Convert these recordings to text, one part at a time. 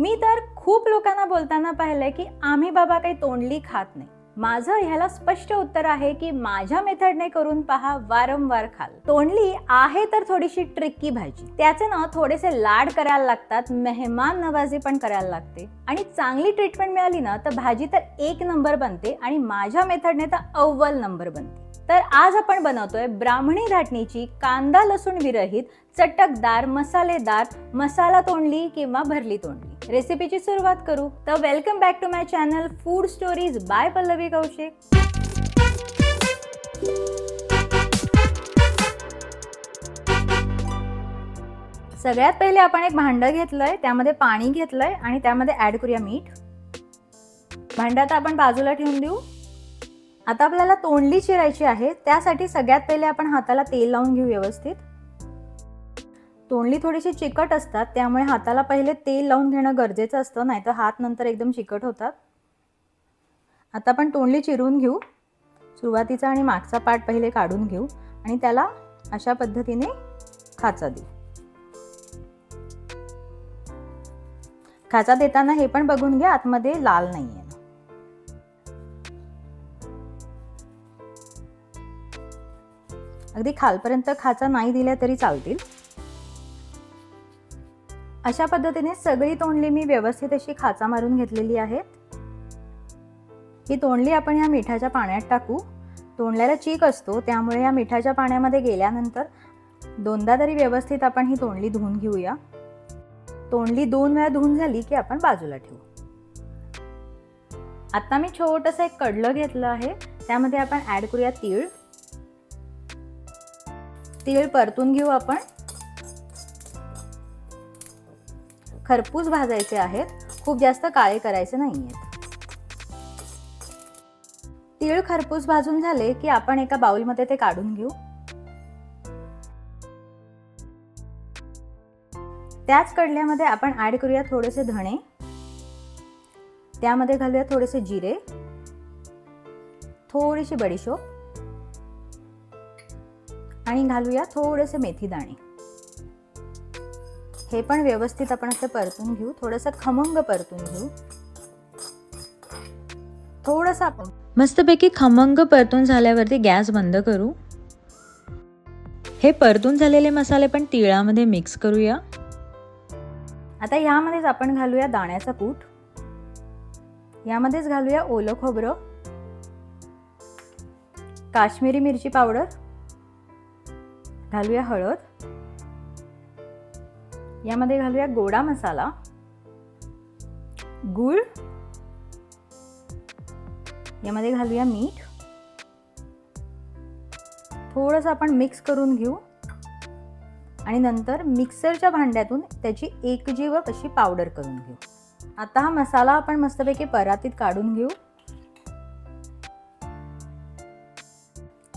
मी तर खूप लोकांना बोलताना पाहिलंय की आम्ही बाबा काही तोंडली खात नाही. माझं ह्याला स्पष्ट उत्तर आहे की माझ्या मेथडने करून पहा वारंवार खाल. तोंडली आहे तर थोडीशी ट्रिक्की भाजी. त्याचे ना थोडेसे लाड करायला लागतात मेहमान नवाजी पण करायला लागते. आणि चांगली ट्रीटमेंट मिळाली ना तर भाजी तर एक नंबर बनते आणि माझ्या मेथडने तर अव्वल नंबर बनते. तर आज आपण बनवतोय ब्राह्मणी धाटणीची कांदा लसूण विरहित चटकदार मसालेदार मसाला तोंडली किंवा भरली तोंडली. रेसिपीची सुरुवात करू. तर welcome back to my channel food stories by Pallavi Kaushik. सगळ्यात पहिले आपण एक भांडं घेतलंय त्यामध्ये पाणी घेतलंय आणि त्यामध्ये ऍड करूया मीठ. भांड्यात आपण बाजूला ठेवून देऊ. आता आपल्याला तोंडली चिरायची आहे त्यासाठी सगळ्यात पहिले आपण हाताला तेल लावून घेऊ व्यवस्थित. तोंडली थोडीशी चिकट असतात त्यामुळे हाताला पहिले तेल लावून घेणं गरजेचं असतं नाहीतर हात नंतर एकदम चिकट होतात. आता आपण तोंडली चिरून घेऊ. सुरुवातीचा आणि मागचा पार्ट पहिले काढून घेऊ आणि त्याला अशा पद्धतीने खाचा देऊ. खाचा देताना हे पण बघून घ्या आतमध्ये लाल नाही आहे अगदी खालपर्यंत खाचा नाही दिल्या तरी चालतील. अशा पद्धतीने सगळी तोंडली मी व्यवस्थित अशी खाचा मारून घेतलेली आहेत. ही तोंडली आपण या मिठाच्या पाण्यात टाकू. तोंडल्याला चीक असतो त्यामुळे या मिठाच्या पाण्यामध्ये गेल्यानंतर दोनदा तरी व्यवस्थित आपण ही तोंडली धुवून घेऊया. तोंडली दोन वेळा धुवून झाली की आपण बाजूला ठेवू. आत्ता मी छोटंसं एक कडलं घेतलं आहे त्यामध्ये आपण ॲड करूया तीळ. तीळ परतून घेऊ आपण. खरपूस भाजायचे आहेत. खूप जास्त काळे करायचे नाही आहेत तीळ खरपूस भाजून झाले की आपण एका बाउलमध्ये ते काढून घेऊ. त्याच कडल्यामध्ये आपण ऍड करूया थोडेसे धणे. त्यामध्ये घालूया थोडेसे जिरे. थोडीशी बडीशोप. आणि घालूया थोडेसे मेथी दाणे. हे पण व्यवस्थित आपण असं परतून घेऊ. थोडंसं खमंग परतून घेऊ. थोडंसं आपण मस्तपैकी खमंग परतून झाल्यावरती गॅस बंद करू. हे परतून झालेले मसाले पण तिळामध्ये मिक्स करूया. आता यामध्येच आपण घालूया दाण्याचा कूट. यामध्येच घालूया ओलं खोबरं. काश्मीरी मिरची पावडर. घालूया हळद. यामध्ये घालूया गोडा मसाला. गूळ. यामध्ये घालूया मीठ. थोडंसं आपण मिक्स करून घेऊ. आणि नंतर मिक्सरच्या भांड्यातून त्याची एकजीव अशी पावडर करून घेऊ. आता हा मसाला आपण मस्तपैकी परातीत काढून घेऊ.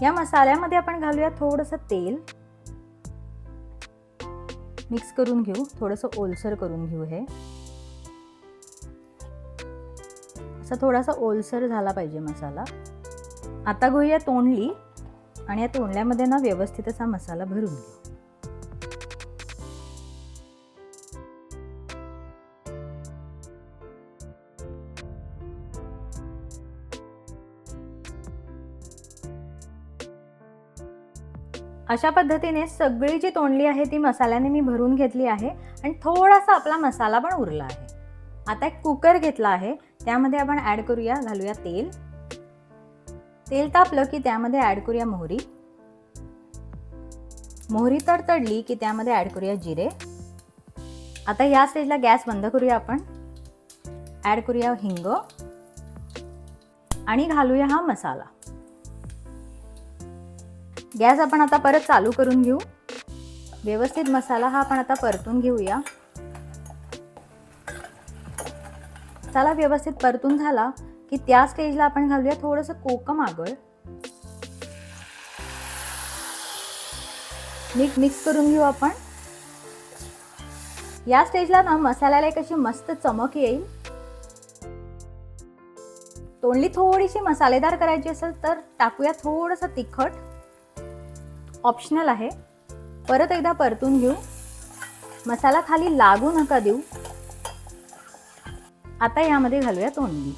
या मसाल्यामध्ये आपण घालूया थोडंसं तेल. मिक्स करून घेऊ. थोडंसं ओलसर करून घेऊ हे. असा थोडासा ओलसर झाला पाहिजे मसाला. आता घेऊया तोंडली आणि या तोंडल्यामध्ये ना व्यवस्थित असा मसाला भरून घेऊ. अशा पद्धतीने सगळी जी तोंडली आहे ती मसाल्याने मी भरून घेतली आहे आणि थोडासा आपला मसाला पण उरला आहे. आता एक कुकर घेतला आहे. त्यामध्ये आपण ॲड करूया घालूया तेल. तेल तापलं की त्यामध्ये ॲड करूया मोहरी. मोहरी तर तडली की त्यामध्ये ॲड करूया जिरे. आता या स्टेजला गॅस बंद करूया आपण. ॲड करूया हिंग. आणि घालूया हा मसाला. गॅस आपण आता परत चालू करून घेऊ. व्यवस्थित मसाला हा आपण आता परतून घेऊया. चला व्यवस्थित परतून झाला की त्या स्टेजला आपण घालूया थोडंसं कोकम आगळ नीट मिक्स करून घेऊ आपण. या स्टेजला ना मसाल्याला एक अशी मस्त चमक येईल. तोंडली थोडीशी मसालेदार करायची असेल तर टाकूया थोडंसं तिखट. ऑप्शनल आहे. परत एकदा परतून घेऊ. मसाला खाली लागू नका देऊ. आता यामध्ये घालूया तोंडली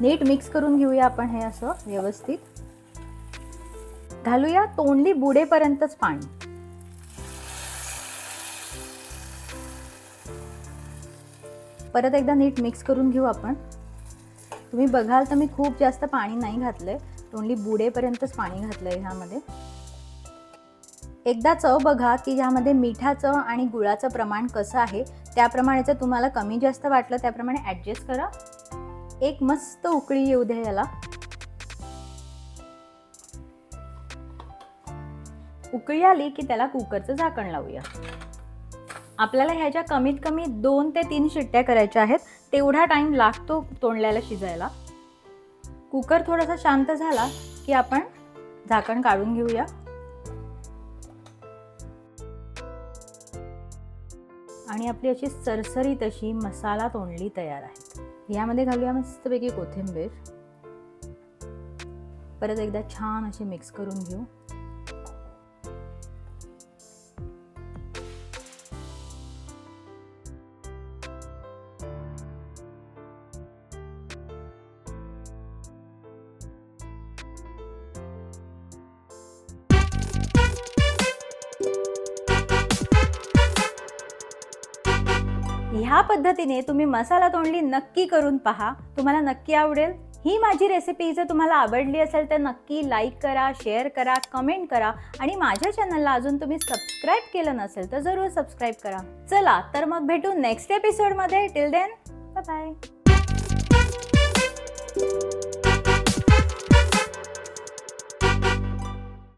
नीट मिक्स करून घेऊया आपण हे असं व्यवस्थित. घालूया तोंडली बुडेपर्यंतच पाणी. परत एकदा नीट मिक्स करून घेऊ आपण. तुम्ही बघाल तर मी खूप जास्त पाणी नाही घातलंय. ओनली बुडेपर्यंतच पाणी घातलंय ह्यामध्ये. एकदा चव बघा की ह्यामध्ये मिठाचं आणि गुळाचं प्रमाण कसं आहे त्याप्रमाणेचं तुम्हाला कमी जास्त वाटलं त्याप्रमाणे ॲडजस्ट करा. एक मस्त उकळी येऊ द्या याला. उकळी आली की त्याला कुकरचं झाकण लावूया. आपल्याला ह्याच्या कमीत कमी दोन ते तीन शिट्ट्या करायच्या आहेत. तेवढा टाइम लागतो तोंडल्याला शिजायला. कुकर थोडासा शांत झाला की आपण झाकण काढून घेऊया. आणि आपली अशी सरसरीत अशी मसाला तोंडली तयार आहे. यामध्ये घालूया मस्तपैकी कोथिंबीर. परत एकदा छान अशी मिक्स करून घेऊ. ह्या पद्धतीने तुम्ही मसाला तोंडली नक्की करून पहा. तुम्हाला नक्की आवडेल. ही माझी रेसिपी जर तुम्हाला आवडली असेल तर नक्की लाईक करा शेअर करा कमेंट करा आणि माझ्या चॅनलला अजून तुम्ही सबस्क्राईब केलं नसेल तर जरूर सबस्क्राईब करा. चला तर मग भेटू नेक्स्ट एपिसोडमध्ये टिल देन बाय